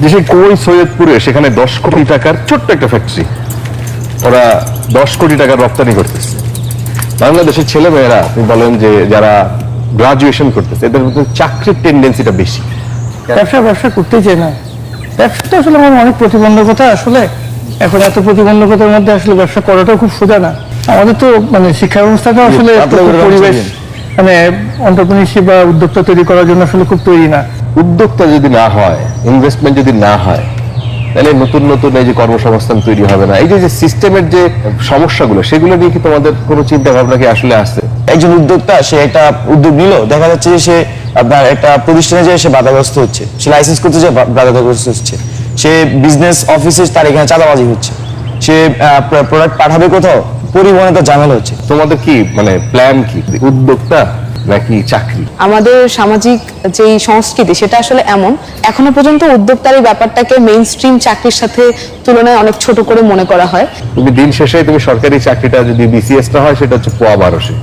যে সেই কই সৈয়দপুরে সেখানে দশ কোটি টাকার ছোট্ট একটা ফ্যাক্টরি ওরা দশ কোটি টাকার রপ্তানি করতেছে। বাংলাদেশের ছেলে মেয়েরা আপনি বলেন যে যারা গ্রাজুয়েশন করতেছে এদের মধ্যে চাকরির টেন্ডেন্সিটা বেশি। ব্যবসা ব্যবসা করতেই চাই না। ব্যবসাটা আসলে আমার অনেক প্রতিবন্ধকতা আসলে এখন এত প্রতিবন্ধকতার মধ্যে আসলে ব্যবসা করাটাও খুব সোজা না। আমাদের তো মানে শিক্ষা ব্যবস্থাটা আসলে পরিবেশ মানে অন্টারপ্রিনিয়রশিপ বা উদ্যোক্তা তৈরি করার জন্য আসলে খুব তৈরি না। উদ্যোক্তা যদি না হয় ইনভেস্টমেন্ট যদি না হয় তাহলে নতুন নতুন এই যে কর্মসংস্থান তৈরি হবে না। এই যে যে সিস্টেমের যে সমস্যাগুলো সেগুলো নিয়ে কি তোমাদের কোনো চিন্তা ভাবনা কি আসলে আছে? একজন উদ্যোক্তা সে একটা উদ্যোগ নিল দেখা যাচ্ছে যে সে আপনার একটা প্রতিষ্ঠানে যে সে বাধাগ্রস্ত হচ্ছে। সে লাইসেন্স করতে যে বাধাগ্রস্ত হচ্ছে। সে বিজনেস অফিসে তার এখানে চাঁদাবাজি হচ্ছে। সে প্রোডাক্ট পাঠাবে কোথাও পরিবহনে তার ঝামেলা হচ্ছে। তোমাদের কি মানে প্ল্যান কি? উদ্যোক্তা? নাকি চাকরি। আমাদের সামাজিক যেই সংস্কৃতি সেটা আসলে এমন। এখনও পর্যন্ত উদ্যোক্তার এই ব্যাপারটাকে মেইন স্ট্রিম চাকরির সাথে তুলনায় অনেক ছোট করে মনে করা হয়। তুমি দিন শেষে তুমি সরকারি চাকরিটা যদি বিসিএসটা হয় সেটা হচ্ছে পোয়া বারোশে।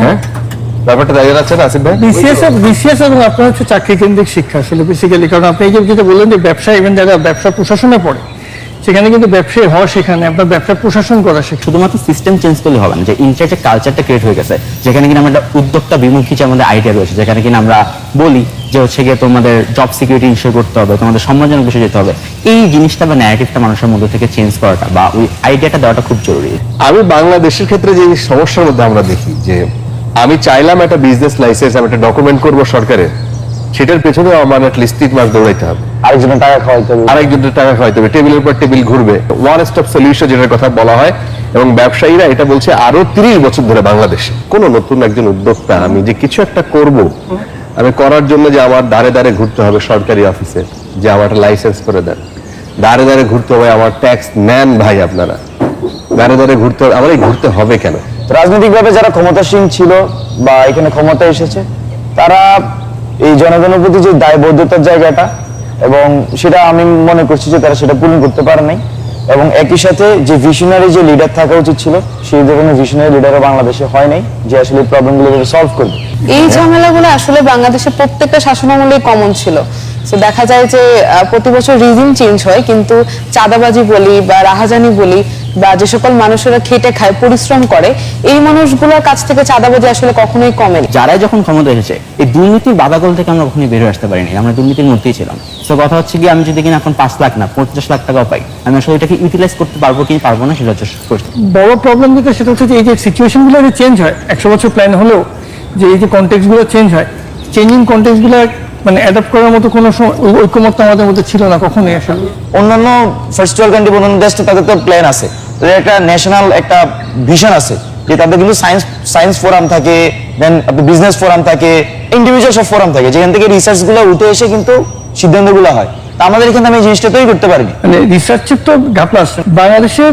হ্যাঁ? ব্যাপারটা দাঁড়িয়ে যাচ্ছে না আসিফ ভাই? বিসিএস বিসিএস এবং আপনার হচ্ছে চাকরি কেন্দ্রিক শিক্ষা আসলে বেসিক্যালি। কারণ আপনি যে যেটা বললেন যে ব্যবসা ইভেন যারা ব্যবসা প্রশাসনে পড়ে সেখানে কিন্তু ব্যবসায়ী হওয়া সেখানে আপনার ব্যবসা প্রশাসন করা শেখা শুধুমাত্র সিস্টেম চেঞ্জ করলে হবে না যে ইন্টার যে কালচারটা ক্রিয়েট হয়ে গেছে। যেখানে কিনা আমরা একটা উদ্যোক্তা বিমুখী যে আমাদের আইডিয়া রয়েছে। যেখানে কিনা আমরা বলি যে হচ্ছে গিয়ে তোমাদের জব সিকিউরিটি ইনশিওর করতে হবে তোমাদের সম্মানজনক বিষয় যেতে হবে। এই জিনিসটা বা ন্যারেটিভটা মানুষের মধ্যে থেকে চেঞ্জ করাটা বা ওই আইডিয়াটা দেওয়াটা খুব জরুরি। আমি বাংলাদেশের ক্ষেত্রে যে সমস্যার মধ্যে আমরা দেখি যে আমি চাইলাম একটা বিজনেস লাইসেন্স আমি একটা ডকুমেন্ট করব সরকারের সেটার পেছনে আমার লিস্ট তিন মাস দৌড়াইতে হবে। আরেকজনের টাকা খাওয়াইতে হবে। আরেকজনের টাকা খাওয়াইতে হবে। টেবিলের পর টেবিল ঘুরবে। ওয়ান স্টপ সলিউশন যেটার কথা বলা হয় এবং ব্যবসায়ীরা এটা বলছে আরও তিরিশ বছর ধরে বাংলাদেশে। কোন নতুন একজন উদ্যোক্তা আমি যে কিছু একটা করব আমি করার জন্য যে আমার দাঁড়ে দাঁড়ে ঘুরতে হবে সরকারি অফিসে যে আমার লাইসেন্স করে দেন। দাঁড়ে দাঁড়ে ঘুরতে হবে আমার ট্যাক্স নেন ভাই আপনারা। দাঁড়ে দাঁড়ে ঘুরতে হবে আমার এই ঘুরতে হবে কেন? রাজনৈতিকভাবে যারা ক্ষমতাসীন ছিল বা এখানে ক্ষমতা এসেছে তারা এই জনগণের প্রতি যে দায়বদ্ধতার জায়গাটা এবং সেটা আমি মনে করছি যে তারা সেটা পূরণ করতে পারে নাই। এবং একই সাথে যে ভিশনারি যে লিডার থাকা উচিত ছিল, সেই ধরনের ভিশনারি লিডারও বাংলাদেশে হয় নাই, যে আসলে প্রবলেমগুলো সলভ করবে। এই ঝামেলাগুলো আসলে বাংলাদেশে প্রত্যেকটা শাসনামলে কমন ছিল। তো দেখা যায় যে প্রতি বছর রিজিম চেঞ্জ হয়, কিন্তু চাঁদাবাজি বলি বা রাহাজানি বলি বা যে সকল মানুষেরা খেটে খায় পরিশ্রম করে এই মানুষগুলোর কাছ থেকে চাঁদাবাজি আসলে কখনোই কমেনি। যারাই যখন ক্ষমতা এসেছে এই দুর্নীতির বাধাগল থেকে আমরা কখনোই বের হয়ে আসতে পারিনি। আমরা দুর্নীতির মধ্যেই ছিলাম। তো কথা হচ্ছে কি আমি যদি কিনা এখন পাঁচ লাখ না পঞ্চাশ লাখ টাকাও পাই আমি আসলে এটাকে ইউটিলাইজ করতে পারব কি পারব না সেটা হচ্ছে প্রশ্ন। বড় প্রবলেম যেটা সেটা হচ্ছে যে এই যে সিচুয়েশনগুলো যে চেঞ্জ হয় একশো বছর প্ল্যান হলেও যে এই যে কন্টেক্সগুলো চেঞ্জ হয় চেঞ্জিং কন্টেক্সগুলো মানে অ্যাডাপ্ট করার মতো কোনো সময়- ঐক্যমত্য আমাদের মধ্যে ছিল না কখনোই আসলে। অন্যান্য ফার্স্ট ওয়ার্ল্ড কান্ট্রি অন্যান্য দেশ তো তাদের তো প্ল্যান আছে। একটা ন্যাশনাল একটা ভিশন আছে যে তাদের কিন্তু সায়েন্স সায়েন্স ফোরাম থাকে দেন বিজনেস ফোরাম থাকে ইন্ডিভিজুয়াল সব ফোরাম থাকে, যেখান থেকে রিসার্চগুলো উঠে এসে কিন্তু সিদ্ধান্তগুলো হয়। আমাদের এখানে আমি জিনিসটা তৈরি করতে মানে তো বাংলাদেশের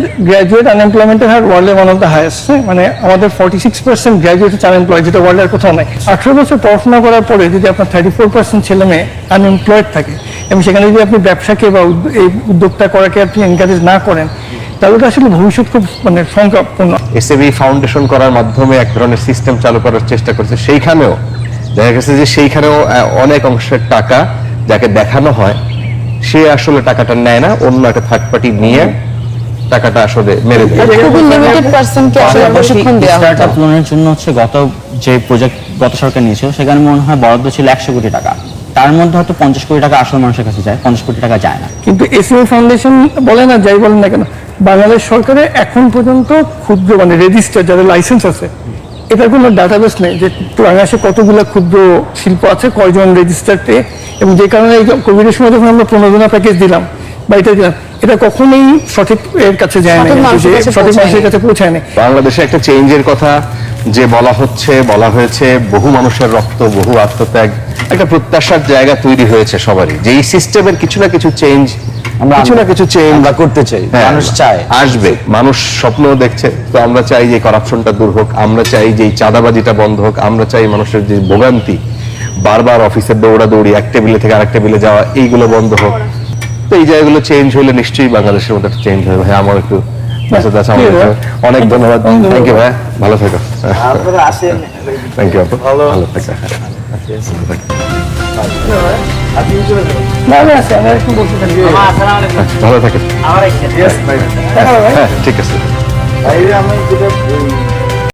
আনএমপ্লয়মেন্টের হার ওয়ার্ল্ডে ওয়ান অফ দ্য হাইয়েস্ট মানে আমাদের ফর্টি সিক্স পার্সেন্ট গ্র্যাজুয়েট হচ্ছে আনএমপ্লয়েড যেটা ওয়ার্ল্ডের কোথাও নাই। আঠারো বছর পড়াশোনা করার পরে যদি আপনার থার্টি ফোর পার্সেন্ট ছেলে মেয়ে আনএমপ্লয়েড থাকে, এবং সেখানে যদি আপনি ব্যবসাকে বা এই উদ্যোক্তা করাকে আপনি এনকারেজ না করেন তাহলে তো আসলে ভবিষ্যৎ খুব মানে সংকটপূর্ণ। এসএবি ফাউন্ডেশন করার মাধ্যমে এক ধরনের সিস্টেম চালু করার চেষ্টা করছে। সেইখানেও দেখা গেছে যে সেইখানেও অনেক অংশের টাকা যাকে দেখানো হয় সে আসলে টাকাটা নেয় না অন্য একটা থার্ড পার্টি নিয়ে টাকাটা আসলে মেরে দেয়। স্টার্টআপ লোনের জন্য হচ্ছে গত যে প্রজেক্ট গত সরকার নিয়েছিল সেখানে মনে হয় বরাদ্দ ছিল একশো কোটি টাকা। তার মধ্যে হয়তো পঞ্চাশ কোটি টাকা আসল মানুষের কাছে যায় পঞ্চাশ কোটি টাকা যায় না কিন্তু এসিও ফাউন্ডেশন বলে না যাই বলেন না কেন বাংলাদেশ সরকারে এখন পর্যন্ত ক্ষুদ্র মানে রেজিস্টার যাদের লাইসেন্স আছে এটার কোনো ডাটাবেস নেই যে বাংলাদেশে কতগুলো ক্ষুদ্র শিল্প আছে কয়জন রেজিস্টারতে এবং যে কারণে এই কোভিডের সময় যখন আমরা প্রণোদনা প্যাকেজ দিলাম বা এটা দিলাম এটা কখনোই সঠিক এর কাছে যায় না সঠিক মানুষের। কাছে পৌঁছায় না বাংলাদেশে একটা চেঞ্জের কথা যে বলা হচ্ছে বলা হয়েছে বহু মানুষের রক্ত বহু আত্মত্যাগ একটা প্রত্যাশার জায়গা তৈরি হয়েছে সবারই। যে এই সিস্টেমের কিছু না কিছু চেঞ্জ আমরা- কিছু না কিছু চেঞ্জ আমরা করতে চাই হ্যাঁ, মানুষ চায়। আসবে। মানুষ স্বপ্ন দেখছে তো আমরা চাই যে করাপশনটা দূর হোক আমরা চাই যে চাঁদাবাজিটা বন্ধ হোক আমরা চাই মানুষের যে ভোগান্তি বারবার অফিসের দৌড়াদৌড়ি এক টেবিলে থেকে আরেক টেবিলে যাওয়া এইগুলো বন্ধ হোক। তো এই জায়গাগুলো চেঞ্জ হলে নিশ্চয়ই বাংলাদেশের মধ্যে একটা চেঞ্জ হবে। ভাই আমার একটু মেসেজ আছে আমাদের অনেক ধন্যবাদ। থ্যাংক ইউ ভাই। ভালো থেকো। থ্যাংক ইউ আপু। ভালো। থেকো। আচ্ছা, থাকেন। হ্যাঁ ঠিক আছে।